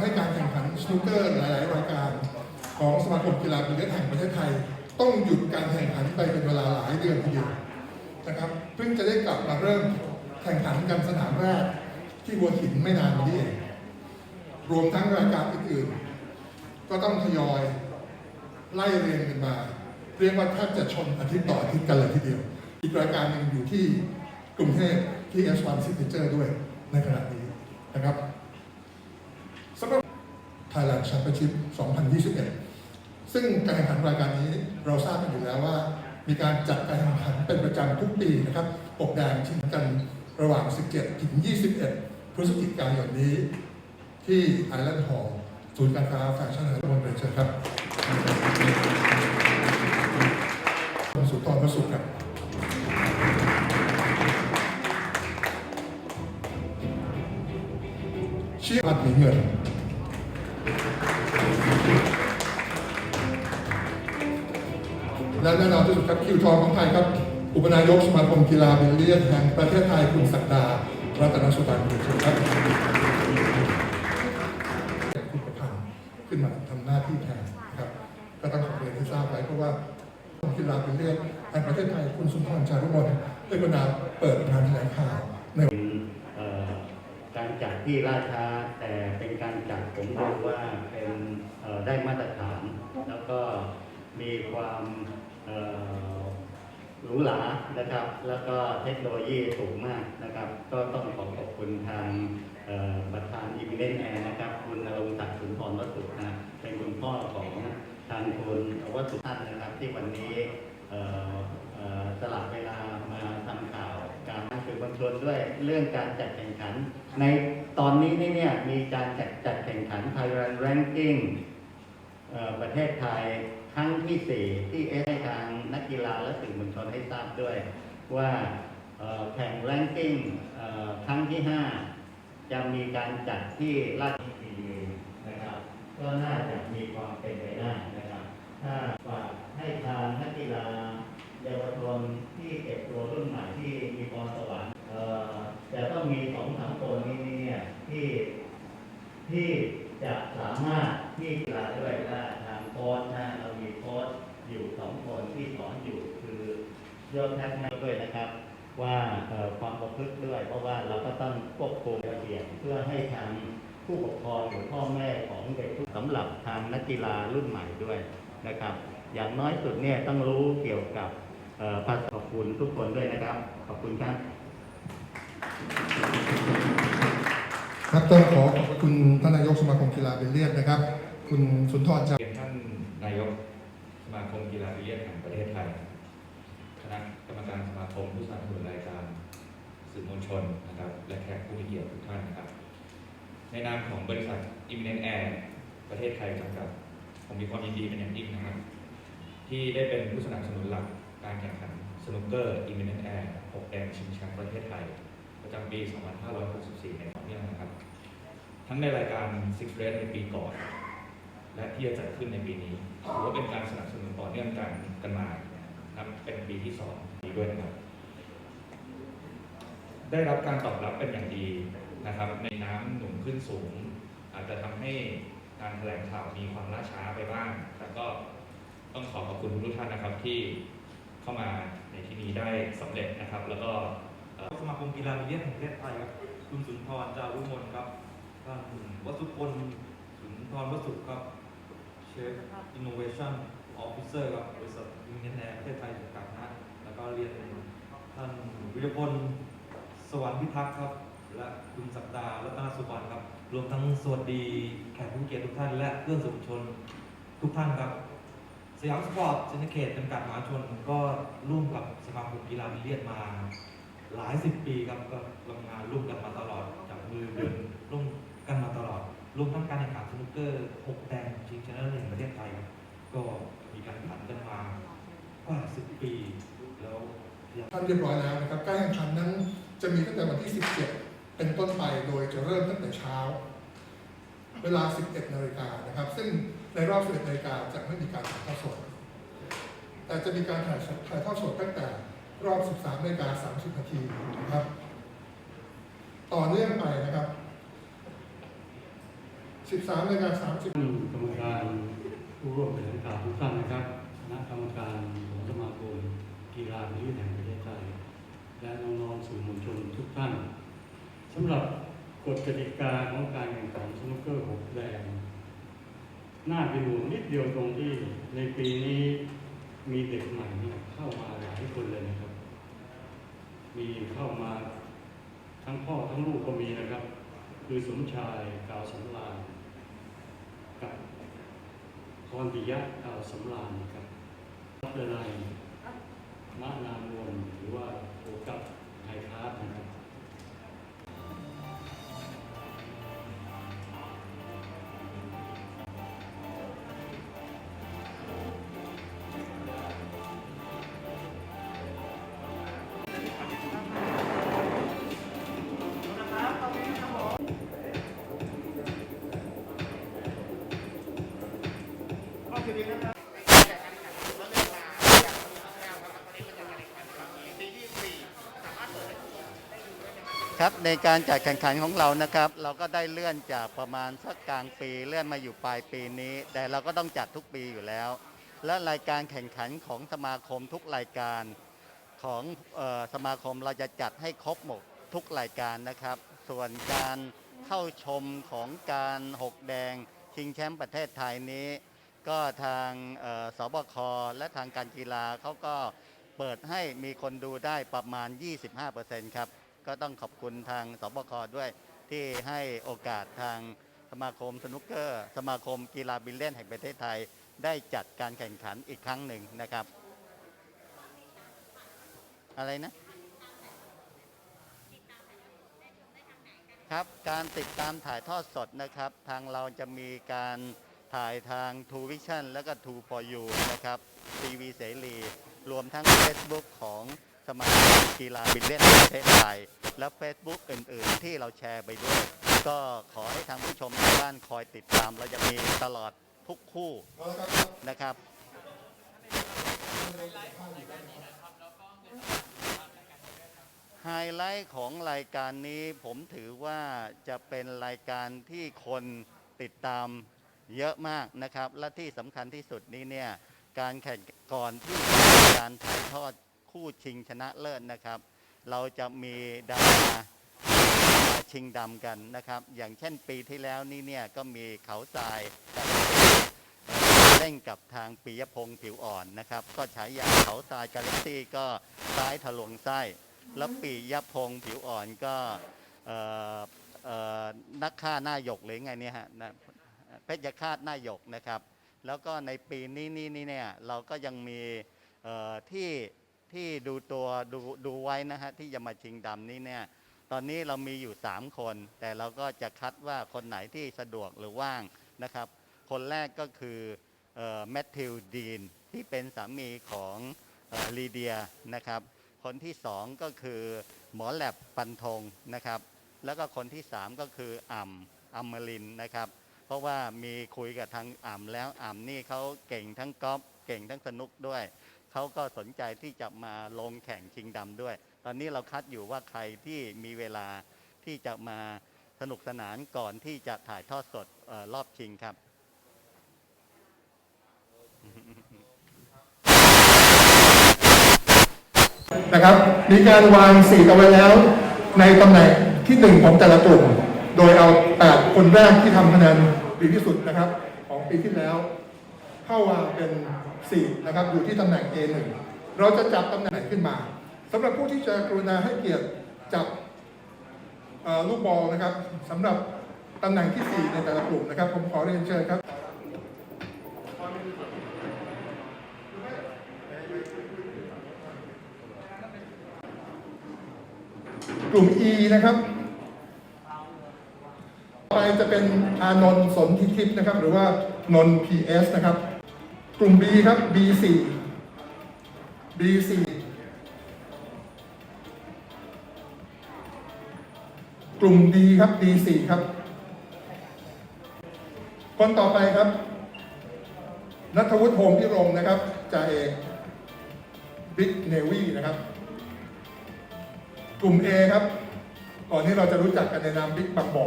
ให้การแข่งขันสนุกเกอร์หลาย ๆ รายการ ของสมาคมกีฬาบิลเลียดแห่งประเทศไทย ต้องหยุดการแข่งขันไปเป็นเวลาหลายเดือนทีเดียวนะครับเพิ่งจะได้กลับมาเริ่มแข่งขันกันสนามแรกที่หัวหินไม่นานมานี้เองรวมทั้งรายการอื่น ๆ ก็ต้องทยอยไล่เรียงกันมา เรียกว่าแทบจะชนอาทิตย์ต่ออาทิตย์กันเลยทีเดียว อีกรายการหนึ่งอยู่ที่กรุงเทพที่ S1 Signature ด้วยในขณะนี้นะครับ Thailand Championship 2021 ซึ่งการแข่งขันรายการนี้เราทราบกันอยู่แล้วว่า มีการจัดการแข่งขันเป็นประจำทุกปีนะครับปกแดงชิงกันระหว่าง 17 ถึง 21 พฤศจิกายนนี้ ที่ไอแลนด์ฮอลล์ศูนย์การค้าแฟชั่นและบนเรเชครับคุณสุนทรพระสุขครับเชี่ยพัดหนีเงิน และแน่นอนที่สุดครับคิวทองของไทยครับ อุปนายกสมาคมกีฬาบิลเลียนแห่งประเทศไทยคุณศักดารัตนสุตานคุณครับคุณประพันธ์ขึ้นมาทำหน้าที่แทนนะครับ ก็ต้องขอเรียนให้ทราบไว้เพราะว่าสมาคมกีฬาบิลเลียนแห่งประเทศไทยคุณสุนทรจารุมนได้กรุณาเปิดงานแถลงข่าวในเอ่อ การจัดที่ราชาแต่เป็นการจัดผมดูว่าเป็นได้มาตรฐาน แล้วก็มีความหรูหรานะครับ แล้วก็เทคโนโลยีสูงมากนะครับ ก็ต้องขอขอบคุณทางประธานอิมเนนแอร์นะครับ คุณนรงค์ศักดิ์สุนทรวัสุนะเป็นคุณพ่อของทางคุณวัสุท่านนะครับที่วันนี้ ชนด้วยเรื่องการจัดแข่งขัน ในตอนนี้นี่เนี่ยมีการจัดจัดแข่งขัน Thailand Ranking เอ่อประเทศไทยครั้งที่ 4 ที่เอให้ทางนักกีฬาและสื่อมวลชนให้ทราบด้วย ว่าแข่ง ranking เอ่อครั้งที่ 5 จะมีการจัดที่ราชบุรีนะครับก็น่าจะมีความเป็นไปได้นะครับ ถ้าฝากให้ทางนักกีฬาเยาวชนที่เก็บตัวรุ่นใหม่ที่มีพรสวรรค์เอ่อจะต้องมีสองสามคนนี้เนี่ยที่ ที่จะสามารถที่กีฬาด้วยว่าทางโค้ชนะเรามีโค้ชอยู่สองคนที่สอนอยู่คือยอดแท็กม่ด้วยนะครับ ว่าความประพฤติด้วย เพราะว่าเราก็ต้องควบคุมระเบียบเพื่อให้ทางผู้ปกครองหรือพ่อแม่ของเด็กสำหรับทางนักกีฬารุ่นใหม่ด้วยนะครับ อย่างน้อยสุดเนี่ยต้องรู้เกี่ยวกับภาษาขอบคุณทุกคนด้วยนะครับ ขอบคุณครับ ครับต้องขอขอบคุณท่านนายกสมาคมกีฬาบิลเลียนนะครับ คุณสุนทรจาเรียท่านนายกสมาคมกีฬาบิลเลียนแห่งประเทศไทย คณะกรรมการสมาคมผู้สนับสนุนรายการสื่อมวลชนนะครับ และแขกผู้มีเกียรติทุกท่านนะครับ ในนามของบริษัท Imminent Air ประเทศไทยจำกัด ผมมีความยินดีเป็นอย่างยิ่งนะครับ ที่ได้เป็นผู้สนับสนุนหลักการแข่งขันสนุกเกอร์ Imminent Air 6แดงชิงแชมป์ประเทศไทย ประจำปี 2564 ในต่อเนื่องนะครับ ทั้งในรายการ Six Race ในปีก่อน และที่จะจัดขึ้นในปีนี้ถือว่าเป็นการสนับสนุนต่อเนื่องกันกันมานับเป็นปีที่สองนี้ด้วยนะครับ ได้รับการตอบรับเป็นอย่างดีนะครับ ในน้ำหนุนขึ้นสูง อาจจะทำให้การแถลงข่าวมีความล่าช้าไปบ้าง แต่ก็ต้องขอขอบคุณทุกท่านนะครับที่เข้ามาในที่นี้ได้สำเร็จนะครับ แล้วก็ สมาคมกีฬาบิลเลียนแห่งประเทศไทยครับคุณสุนทรจารุมนครับท่านวัสุพลสุนทรวสุครับเชฟอินโนเวชั่นออฟฟิเซอร์ครับบริษัทยูเนียนแอร์ประเทศไทยจำกัดนะแล้วก็เรียนท่านวิรพลสวรรค์พิทักษ์ครับ และคุณศักดารัตนสุวรรณครับ รวมทั้งสวัสดีแขกผู้เกียรติทุกท่าน และเพื่อนสื่อมวลชนทุกท่านครับสยามสปอร์ตซินดิเคตจำกัดมหาชนก็ร่วมกับสมาคมกีฬาบิลเลียนมา หลายสิบปีครับก็ทำงานร่วมกันมาตลอดจับมือเดินร่วมกันมาตลอดรวมทั้งการแข่งขันสนุกเกอร์หกแดงชิงชนะเลิศแห่งประเทศไทยครับก็มีการแข่งขันกันมากว่าสิบปี แล้วท่านเรียบร้อยแล้วนะครับการแข่งขันนั้นจะมีตั้งแต่วันที่ 17 เป็นต้นไปโดยจะเริ่มตั้งแต่เช้า เวลา 11 นาฬิกานะครับ ซึ่งในรอบ 11 นาฬิกาจะไม่มีการถ่ายทอดสด แต่จะมีการถ่ายถ่ายทอดสดตั้งแต่ รอบ 13นาฬิกา30นาทีนะครับ ต่อเนื่องไปนะครับ 13นาฬิกา30ท่านกรรมการผู้ร่วมแถลงข่าวทุกท่านนะครับคณะกรรมการของสมาคมกีฬาบิเลียนแห่งประเทศไทย และน้องๆสื่อมวลชนทุกท่านสำหรับกฎกติกาของการแข่งขันสนุกเกอร์หกแดงน่าเป็นห่วงนิดเดียวตรงที่ในปีนี้มีเด็กใหม่เนี่ยเข้ามาหลายคนเลยนะครับ มีเข้ามาทั้งพ่อทั้งลูกก็มีนะครับ คือสมชายกาวสำราญกับพรปิยะกาวสำราญครับรับอะไครับในการจัดแข่งขันของเรานะครับ เราก็ได้เลื่อนจากประมาณสักกลางปีเลื่อนมาอยู่ปลายปีนี้ แต่เราก็ต้องจัดทุกปีอยู่แล้ว และรายการแข่งขันของสมาคมทุกรายการของออสมาคมเราจะจัดให้ครบหมดทุกรายการนะครับ ส่วนการเข้าชมของการหกแดงชิงแชมป์ประเทศไทยนี้ ก็ทางสบคและทางการกีฬาเขาก็เปิดให้มีคนดูได้ประมาณ 25%ครับ ก็ต้องขอบคุณทางสบคด้วยที่ให้โอกาสทางสมาคมสนุกเกอร์ สมาคมกีฬาบิลเลียนแห่งประเทศไทย ได้จัดการแข่งขันอีกครั้งหนึ่งนะครับ อะไรนะ ครับการติดตามถ่ายทอดสดนะครับ ทางเราจะมีการถ่ายทาง t ู Vision แล้วก็ True for You นะครับทีวีเสรี รวมทั้ง Facebook ของสมาคมกีฬาบิลเลียนแห่งประเทศไทย และ Facebook อื่น ๆ ที่เราแชร์ไปด้วย ก็ขอให้ทางผู้ชมทางบ้านคอยติดตาม เราจะมีตลอดทุกคู่นะครับ ไฮไลท์ของรายการนี้ผมถือว่าจะเป็นรายการที่คนติดตามเยอะมากนะครับ และที่สำคัญที่สุดนี้เนี่ยการแข่งก่อนที่จะมีการถ่ายทอดคู่ชิงชนะเลิศนะครับ เราจะมีดาราชิงดำกันนะครับ อย่างเช่นปีที่แล้วนี่เนี่ยก็มีเขาทรายเล่นกับทางปิยพงศ์ผิวอ่อนนะครับ ก็ฉายาเขาทรายกาแล็กซี่ก็ซ้ายทะลวงไส้แล้วปียพงศ์ผิวอ่อนก็เออเออนักฆ่าหน้าหยกหรือไงเนี่ยฮะเพชรฆาตหน้าหยกนะครับ แล้วก็ในปีนี้นี่นี่เนี่ยเราก็ยังมีที่ ที่ดูตัวดูดูไว้นะฮะที่จะมาชิงดำนี่เนี่ยตอนนี้เรามีอยู่ 3 คน แต่เราก็จะคัดว่าคนไหนที่สะดวกหรือว่างนะครับ คนแรกก็คือแมทธิวดีนที่เป็นสามีของออลีเดียนะครับ คนที่สองก็คือหมอแลบปันธงนะครับ แล้วก็คนที่สามก็คืออ่ำอัมมรินนะครับ เพราะว่ามีคุยกับทางอ่ำแล้วอ่ำนี่เขาเก่งทั้งกอล์ฟเก่งทั้งสนุกด้วย เขาก็สนใจที่จะมาลงแข่งชิงดำด้วย ตอนนี้เราคัดอยู่ว่าใครที่มีเวลาที่จะมาสนุกสนานก่อนที่จะถ่ายทอดสดออรอบชิงครับ นะครับ มีการวางสีเอาไว้แล้วในตำแหน่งที่หนึ่งของแต่ละกลุ่ม โดยเอาแปดคนแรกที่ทำคะแนนดีที่สุดนะครับ ของปีที่แล้ว เข้าวางเป็น สี่นะครับอยู่ที่ตำแหน่ง A1 เราจะจับตำแหน่งขึ้นมาสำหรับผู้ที่จะกรุณาให้เกียรติจับลูกบอลนะครับสำหรับตำแหน่งที่สี่ในแต่ละกลุ่มนะครับ ผมขอเรียนเชิญครับกลุ่ม E นะครับ ต่อไปจะเป็นอานนท์สนทิทิพย์นะครับ หรือว่านนท์ PS นะครับ กลุ่ม B ครับ B4 B4 กลุ่ม D ครับ D4 ครับ คนต่อไปครับนัทวุฒิโฮมพิรมนะครับจ่าเอกบิ๊กเนวีนะครับ กลุ่ม A ครับ ก่อนที่เราจะรู้จักกันในนามบิ๊กบางบ่อ